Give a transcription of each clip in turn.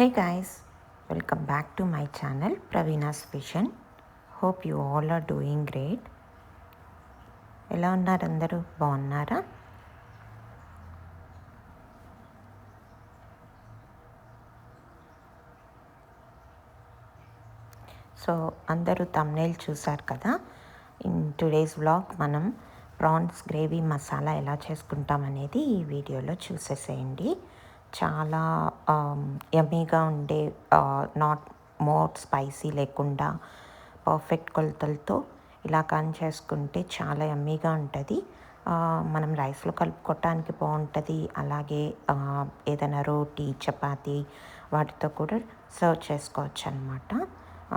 Hey guys welcome back to my channel Praveena's vision hope you all are doing great ఎలా ఉన్నారు అందరూ బాగున్నారా so అందరూ thumbnail చూశారు కదా ఇన్ టుడేస్ వ్లాగ్ మనం ప్రాన్స్ గ్రేవీ మసాలా ఎలా చేసుకుంటాం అనేది ఈ వీడియోలో చూసేసేయండి చాలా um, యమ్మీగా ఉండే నాట్ మోర్ స్పైసీ లేకుండా పర్ఫెక్ట్ కొలతలతో ఇలా కన్ చేసుకుంటే చాలా యమ్మీగా ఉంటుంది. Uh, మనం రైస్లో కలుపుకోవటానికి బాగుంటుంది. అలాగే uh, ఏదైనా రోటీ చపాతి వాటితో కూడా సర్వ్ చేసుకోవచ్చు అనమాట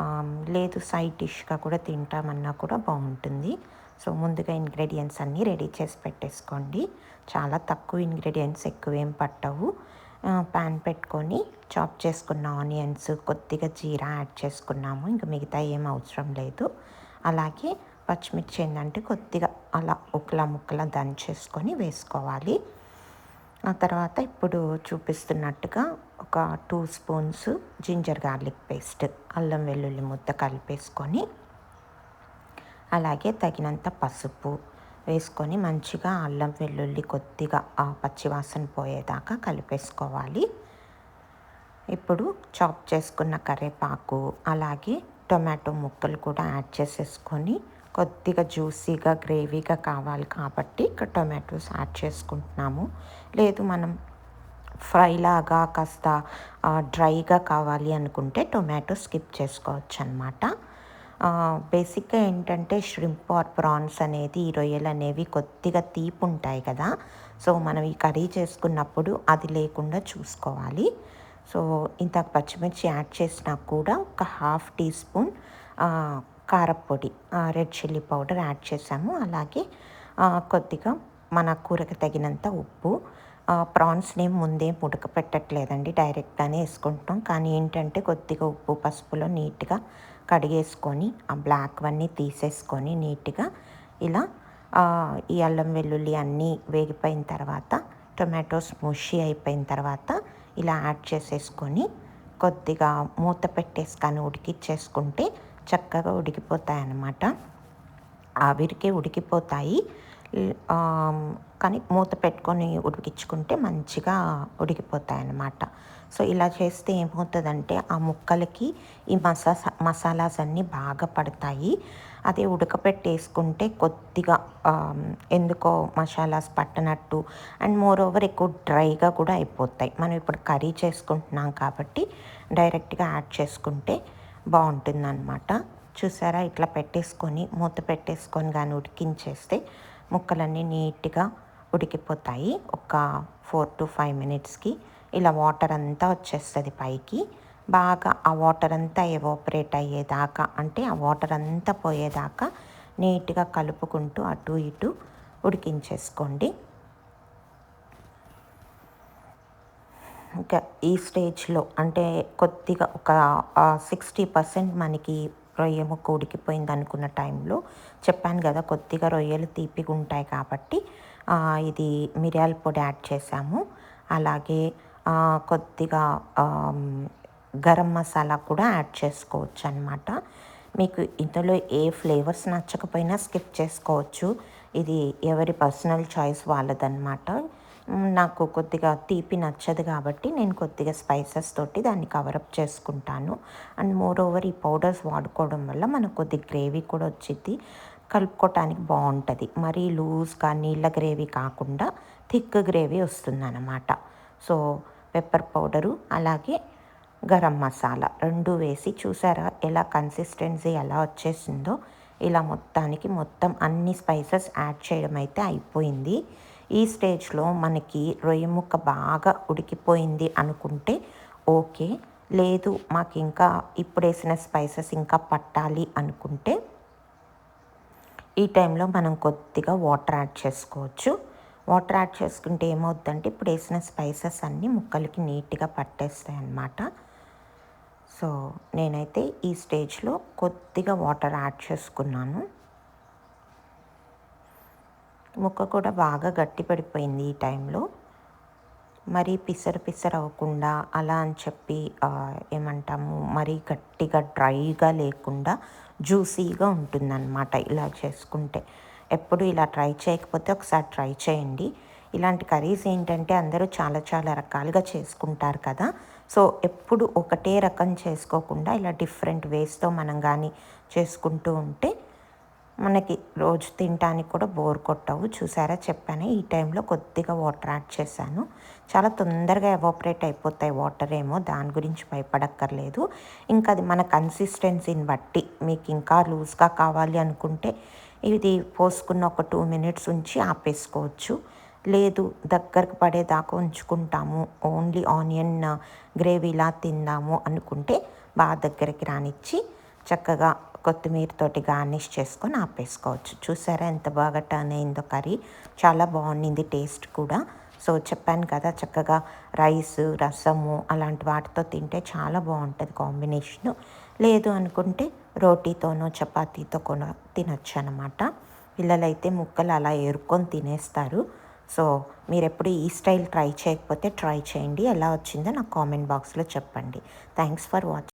um, లేదు సైడ్ డిష్గా కూడా తింటామన్నా కూడా బాగుంటుంది. సో ముందుగా ఇంగ్రీడియంట్స్ అన్నీ రెడీ చేసి పెట్టేసుకోండి. చాలా తక్కువ ఇంగ్రీడియంట్స్ ఎక్కువ ఏం పట్టవు. ప్యాన్ పెట్టుకొని చాప్ చేసుకున్న ఆనియన్స్ కొద్దిగా జీరా యాడ్ చేసుకున్నాము. ఇంకా మిగతా ఏం అవసరం లేదు. అలాగే పచ్చిమిర్చి ఏంటంటే కొద్దిగా అలా ఉక్కలా ముక్కలా దంచేసుకొని వేసుకోవాలి. ఆ తర్వాత ఇప్పుడు చూపిస్తున్నట్టుగా ఒక two spoons ginger garlic paste అల్లం వెల్లుల్లి ముద్ద కలిపేసుకొని అలాగే తగినంత పసుపు వేసుకొని మంచిగా అల్లం వెల్లుల్లి కొద్దిగా ఆ పచ్చివాసన పోయేదాకా కలిపేసుకోవాలి. ఇప్పుడు చాప్ చేసుకున్న కరివేపాకు అలాగే టొమాటో ముక్కలు కూడా యాడ్ చేసేసుకొని కొద్దిగా జ్యూసీగా గ్రేవీగా కావాలి కాబట్టి ఇక్కడ టొమాటోస్ యాడ్ చేసుకుంటున్నాము. లేదు మనం ఫ్రైలాగా కాస్త డ్రైగా కావాలి అనుకుంటే టొమాటో స్కిప్ చేసుకోవచ్చు అనమాట బేసిక్గా ఏంటంటే ష్రింప్ ఆర్ ప్రాన్స్ అనేది ఈ రొయ్యలు అనేవి కొద్దిగా తీపి ఉంటాయి కదా. సో మనం ఈ కర్రీ చేసుకున్నప్పుడు అది లేకుండా చూసుకోవాలి. సో ఇంత పచ్చిమిర్చి యాడ్ చేసినా కూడా ఒక హాఫ్ టీ స్పూన్ కారపొడి రెడ్ చిల్లీ పౌడర్ యాడ్ చేసాము. అలాగే కొద్దిగా మన కూరకు తగినంత ఉప్పు ప్రాన్స్ని ముందే ఉడకపెట్టట్లేదండి డైరెక్ట్గానే వేసుకుంటాం కానీ ఏంటంటే కొద్దిగా ఉప్పు పసుపులో నీట్గా కడిగేసుకొని ఆ బ్లాక్ అన్నీ తీసేసుకొని నీట్గా ఇలా ఈ అల్లం వెల్లుల్లి అన్నీ వేగిపోయిన తర్వాత టొమాటోస్ ముషి అయిపోయిన తర్వాత ఇలా యాడ్ చేసేసుకొని కొద్దిగా మూత పెట్టేసుకొని ఉడికిచ్చేసుకుంటే చక్కగా ఉడికిపోతాయి అన్నమాట ఆవిరికే ఉడికిపోతాయి. కానీ మూత పెట్టుకొని ఉడికించుకుంటే మంచిగా ఉడికిపోతాయి అన్నమాట సో ఇలా చేస్తే ఏమవుతుందంటే ఆ ముక్కలకి ఈ మసా మసాలాస్ అన్నీ బాగా పడతాయి. అదే ఉడకపెట్టేసుకుంటే కొద్దిగా ఎందుకో మసాలాస్ పట్టనట్టు. అండ్ మోర్ ఓవర్ ఎక్కువ డ్రైగా కూడా అయిపోతాయి. మనం ఇప్పుడు కర్రీ చేసుకుంటున్నాం కాబట్టి డైరెక్ట్గా యాడ్ చేసుకుంటే బాగుంటుందన్నమాట. చూసారా? ఇట్లా పెట్టేసుకొని మూత పెట్టేసుకొని కానీ ఉడికించేస్తే ముక్కలన్నీ నీట్గా ఉడికిపోతాయి. ఒక ఫోర్ టు ఫైవ్ మినిట్స్కి. ఇలా వాటర్ అంతా వచ్చేస్తుంది పైకి. బాగా ఆ వాటర్ అంతా ఎవాపరేట్ అయ్యేదాకా అంటే ఆ వాటర్ అంతా పోయేదాకా నీట్గా కలుపుకుంటూ అటు ఇటు ఉడికించేసుకోండి. ఇంకా ఈ స్టేజ్లో అంటే కొద్దిగా ఒక సిక్స్టీ పర్సెంట్ మనకి రొయ్య ముక్క ఉడికిపోయింది అనుకున్న టైంలో చెప్పాను కదా కొద్దిగా రొయ్యలు తీపిగా ఉంటాయి కాబట్టి ఇది మిరియాల పొడి యాడ్ చేసాము. అలాగే కొద్దిగా గరం మసాలా కూడా యాడ్ చేసుకోవచ్చు అనమాట మీకు ఇందులో ఏ ఫ్లేవర్స్ నచ్చకపోయినా స్కిప్ చేసుకోవచ్చు. ఇది ఎవరి పర్సనల్ చాయిస్ వాళ్ళదన్నమాట. నాకు కొద్దిగా తీపి నచ్చదు కాబట్టి నేను కొద్దిగా స్పైసెస్ తోటి దాన్ని కవరప్ చేసుకుంటాను. అండ్ మోర్ ఓవర్ ఈ పౌడర్స్ వాడుకోవడం వల్ల మనకు కొద్ది గ్రేవీ కూడా వచ్చింది కలుపుకోవటానికి బాగుంటుంది. మరీ లూజ్గా నీళ్ళ గ్రేవీ కాకుండా థిక్ గ్రేవీ వస్తుందన్నమాట. సో పెప్పర్ పౌడరు అలాగే గరం మసాలా రెండు వేసి చూసారా ఎలా కన్సిస్టెన్సీ ఎలా వచ్చేసిందో? ఇలా మొత్తానికి మొత్తం అన్ని స్పైసెస్ యాడ్ చేయడం అయితే అయిపోయింది. ఈ స్టేజ్లో మనకి రొయ్య ముక్క బాగా ఉడికిపోయింది అనుకుంటే ఓకే. లేదు మాకు ఇంకా ఇప్పుడు వేసిన స్పైసెస్ ఇంకా పట్టాలి అనుకుంటే ఈ టైంలో మనం కొద్దిగా వాటర్ యాడ్ చేసుకోవచ్చు. వాటర్ యాడ్ చేసుకుంటే ఏమవుద్దంటే ఇప్పుడు వేసిన స్పైసెస్ అన్నీ ముక్కలకి నీట్గా పట్టేస్తాయి అన్నమాట సో నేనైతే ఈ స్టేజ్లో కొద్దిగా వాటర్ యాడ్ చేసుకున్నాను. ముక్క కూడా బాగా గట్టి పడిపోయింది ఈ టైంలో. మరీ పిసరు పిసరు అవ్వకుండా అలా అని చెప్పి ఏమంటాము మరీ గట్టిగా డ్రైగా లేకుండా జ్యూసీగా ఉంటుందన్నమాట ఇలా చేసుకుంటే. ఎప్పుడు ఇలా ట్రై చేయకపోతే ఒకసారి ట్రై చేయండి. ఇలాంటి కర్రీస్ ఏంటంటే అందరూ చాలా చాలా రకాలుగా చేసుకుంటారు కదా. సో ఎప్పుడు ఒకటే రకం చేసుకోకుండా ఇలా డిఫరెంట్ వేస్తో మనం కానీ చేసుకుంటూ ఉంటే మనకి రోజు తినడానికి కూడా బోర్ కొట్టవు. చూసారా? చెప్పాను ఈ టైంలో కొద్దిగా వాటర్ యాడ్ చేశాను. చాలా తొందరగా ఎవాపరేట్ అయిపోతాయి వాటర్ ఏమో దాని గురించి భయపడక్కర్లేదు. ఇంకా అది మన కన్సిస్టెన్సీని బట్టి మీకు ఇంకా లూజ్గా కావాలి అనుకుంటే ఇది పోసుకున్న ఒక టూ మినిట్స్ ఉంచి ఆపేసుకోవచ్చు. లేదు దగ్గరకు పడేదాకా ఉంచుకుంటాము. ఓన్లీ ఆనియన్ గ్రేవీలా తిందాము అనుకుంటే బాగా దగ్గరికి రానిచ్చి చక్కగా కొత్తిమీరతోటి గార్నిష్ చేసుకొని ఆపేసుకోవచ్చు. చూసారా ఎంత బాగా టర్న్ అయిందో కర్రీ. చాలా బాగుండింది టేస్ట్ కూడా. సో చెప్పాను కదా చక్కగా రైస్ రసము అలాంటి వాటితో తింటే చాలా బాగుంటుంది కాంబినేషను లేదు అనుకుంటే రోటీతోనో చపాతీతో కొన తినచ్చు అనమాట పిల్లలైతే ముక్కలు అలా ఏరుకొని తినేస్తారు. సో మీరు ఎప్పుడు ఈ స్టైల్ ట్రై చేయకపోతే ట్రై చేయండి. ఎలా వచ్చిందో నాకు కామెంట్ బాక్స్లో చెప్పండి. Thanks for watching